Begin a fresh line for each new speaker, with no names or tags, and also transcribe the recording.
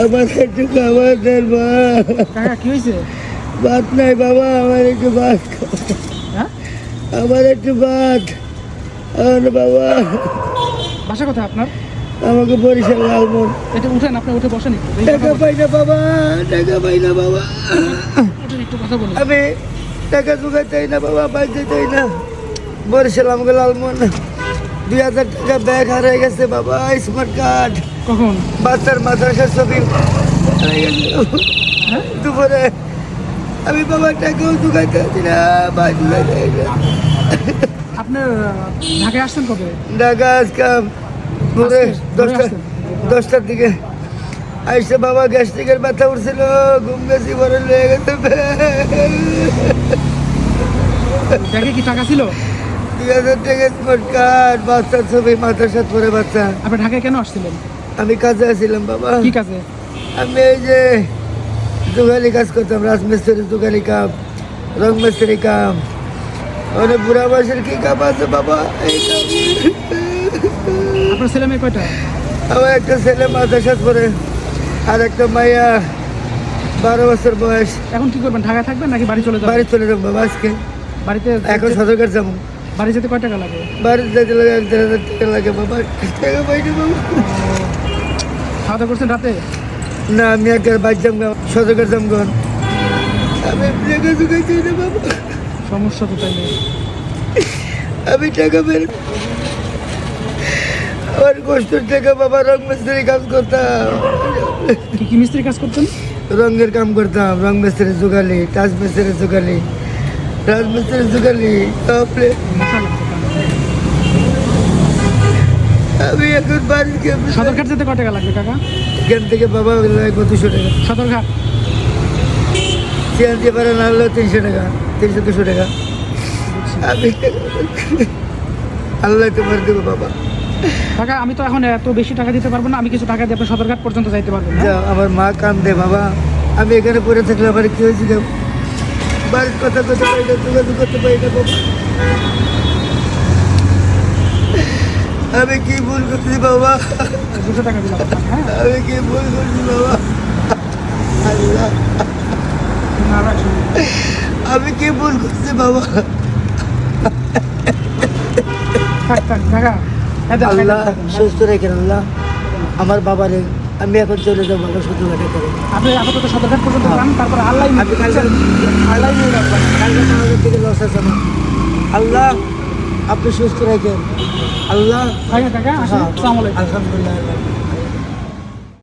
আমার একটু খাবার দেন মা।
কাকা কি হয়েছে?
ভাত নাই বাবা আমার একটু ভাত।
হ্যাঁ?
আমার একটু ভাত। আর বাবা
বাসা কোথায় আপনার?
আমাকে বরিশাল লালমন
এটা উঠেন আপনি উঠে বসেন একটু
টাকা পাই না বাবা টাকা পাই না বাবা।
একটু কথা বলুন।
আমি টাকা না বাবা পাইতে চাই না। বরিশাল আমাকে লালমন দুই হাজার টাকা ব্যাগ হারিয়ে গেছে বাবা স্মার্ট কার্ড
কখন?
বাচ্চার মাদ্রাসার ছবি। হারিয়ে গেছে
হ্যাঁ?
দুপুরে আমি বাবা টাকাও পারছি না পারছি না
আপনার ঢাকায় আসছেন কবে?
ঢাকা আজকে ভোরে দশটা দশটার দিকে। আইসে বাবা গ্যাস্ট্রিকের ব্যথা উঠছিল ঘুম গেছি ভরে লেগে গেছে।
ব্যাগে কি টাকা ছিল?
দুই হাজার টাকা স্মার্ট কার্ড বাচ্চার ছবি মাথার সাথে পরে বাচ্চা
আপনি ঢাকায় কেন আসছিলেন?
আমি কাজে আছিলাম বাবা।
কি কাজে?
আমি এই যে জোগালি কাজ করতাম রাজমিস্ত্রি জোগালি কাম রং মিস্ত্রি কাম। অনেক বুড়া বয়সের কি কাম আছে বাবা? এই
আপনার ছেলে মেয়ে কয়টা?
আমার একটা ছেলে মাদ্রাসাত পড়ে আর একটা মাইয়া বারো বছর বয়স।
এখন কি করবেন ঢাকায় থাকবেন নাকি বাড়ি চলে যাবেন?
বাড়ি চলে যাব বাবা আজকে।
বাড়িতে
এখন সদরকার যাব।
বাড়ি যেতে কয় টাকা লাগে?
বাড়ি যেতে লাগে দেড় হাজার টাকা লাগে বাবা। টাকা পাইনি বাবা।
খাওয়া দাওয়া করছেন রাতে?
না আমি একবার বাইর যাম সদরকার যাম গন আমি টাকা জোগাইছি না বাবা।
সমস্যা তো তাইলে
আমি টাকা বের আমার কষ্টের টাকা বাবা রং মিস্ত্রি কাজ করতাম।
কি কি মিস্ত্রি কাজ করতেন?
রঙের কাম করতাম রং মিস্ত্রি জোগালি টাচ মিস্ত্রি জোগালি। রাজ মিস্ত্রি জোগালি তারপরে
মাথা লাগছে কানে।
আমি এখন বাড়ি গেলাম।
সদরঘাট যেতে কয় টাকা লাগবে কাকা
এখান থেকে বাবা লাগবে দুশো টাকা
সদরঘাট
সিএনজি ভাড়া না হলেও তিনশো টাকা তিনশো দুশো টাকা আমি আল্লাহ তোমার দেবো বাবা
কাকা আমি তো এখন এত বেশি টাকা দিতে পারব না আমি কিছু টাকা দিয়ে আপনি সদরঘাট পর্যন্ত যাইতে?
যাও আমার মা কান্দে বাবা আমি এখানে পড়ে থাকলে আমার কি হয়েছিল বাড়ির কথা করতে পারি না যোগাযোগ করতে পারি না বাবা। আমি কি ভুল করছি বাবা?
হ্যাঁ
আমি কি ভুল করছি বাবা? আল্লাহ। আমি কি ভুল করছি বাবা?
দেন,
আল্লাহ। সুস্থ রেখেন আল্লাহ। আমার বাবারে আমি এখন চলে যাব আমার শুধু ঘাটে করে।
আপনি আপাতত সদরঘাট পর্যন্ত যান তারপর আল্লাহ
আপনি কালকে আল্লাহ কালকে আমাদের লস আছে না। আল্লাহ আপনি সুস্থ রাখেন। আল্লাহ হ্যাঁ, আলহামদুলিল্লাহ।